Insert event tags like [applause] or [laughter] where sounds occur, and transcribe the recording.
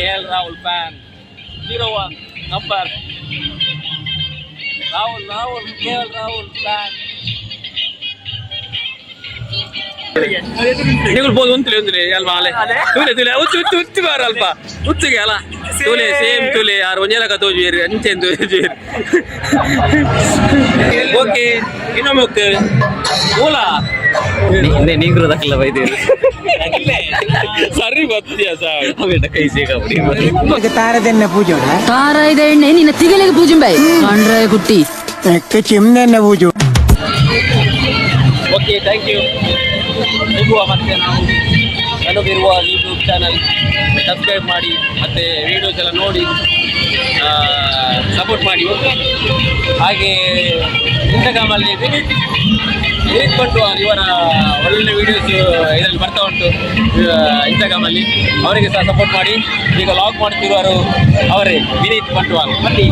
KL Rahul fan. Zero one number. Rahul, Rahul, KL Rahul fan. ನಿಗುಲ್ ಬೋದು ಉಂತುಲೆ ಉಂತುಲೆ ಅಲ್ವಾ ಅಲೆ? ತುಲೆ ತುಲೆ ಉಚ್ಚು ಉಚ್ಚು ಉಚ್ಚು ಬಾರ ಅಲ್ಪ ಉತ್ತಿಗೆ ಅಲ್ಲ? ತುಲೆ ಸೇಮ್ ತುಲೆ ಯಾರು ಒಂಜೆಲಕ ತೋಜುವೇರು ಅಂಚೆನ್ ತೋಜುವೇರು [laughs] ಓಕೆ ಇನ್ನೊಮ್ಮೆ ಓಕೆ ಮೂಲ ಹಿಂದೆ ನೀಗ್ರು ದಾಖಲ ಬೈದೇವಿ ಸರಿ ಬರ್ತೀಯ ಕೈ ಪೂಜೆ ತಾರ ಇದೆ ಎಣ್ಣೆ ನಿನ್ನ ತಿಗಲಿಗೆ ಪೂಜೆ ಬೈ ಕಂಡ್ರೆ ಗುಟ್ಟಿ. ಚಿಮ್ನೆಣ್ಣೆ ಪೂಜೆ ಓಕೆ ಥ್ಯಾಂಕ್ ಯು ಸಿಗುವ ಮತ್ತೆ ನಾವು ನನಗಿರುವ ಯೂಟ್ಯೂಬ್ ಚಾನಲ್ ಸಬ್ಸ್ಕ್ರೈಬ್ ಮಾಡಿ ಮತ್ತೆ ವಿಡಿಯೋಸ್ ಎಲ್ಲ ನೋಡಿ. ಸಪೋರ್ಟ್ ಮಾಡಿ. ಹಾಗೆ ಇನ್ಸ್ಟಾಗ್ರಾಮಲ್ಲಿ ಬಂಟ್ವಾಲ್ ಇವರ ಒಳ್ಳೊಳ್ಳೆ ವೀಡಿಯೋಸ್ ಇದರಲ್ಲಿ ಬರ್ತಾ ಉಂಟು ಇನ್ಸ್ಟಾಗ್ರಾಮಲ್ಲಿ ಅವರಿಗೆ ಸಹ ಸಪೋರ್ಟ್ ಮಾಡಿ. ಈಗ ಲಾಗ್ ಮಾಡ್ತಿರುವರು ಅವರೇ ವಿನೀತ್ ಬಂಟ್ವಾಲ್ ಬನ್ನಿ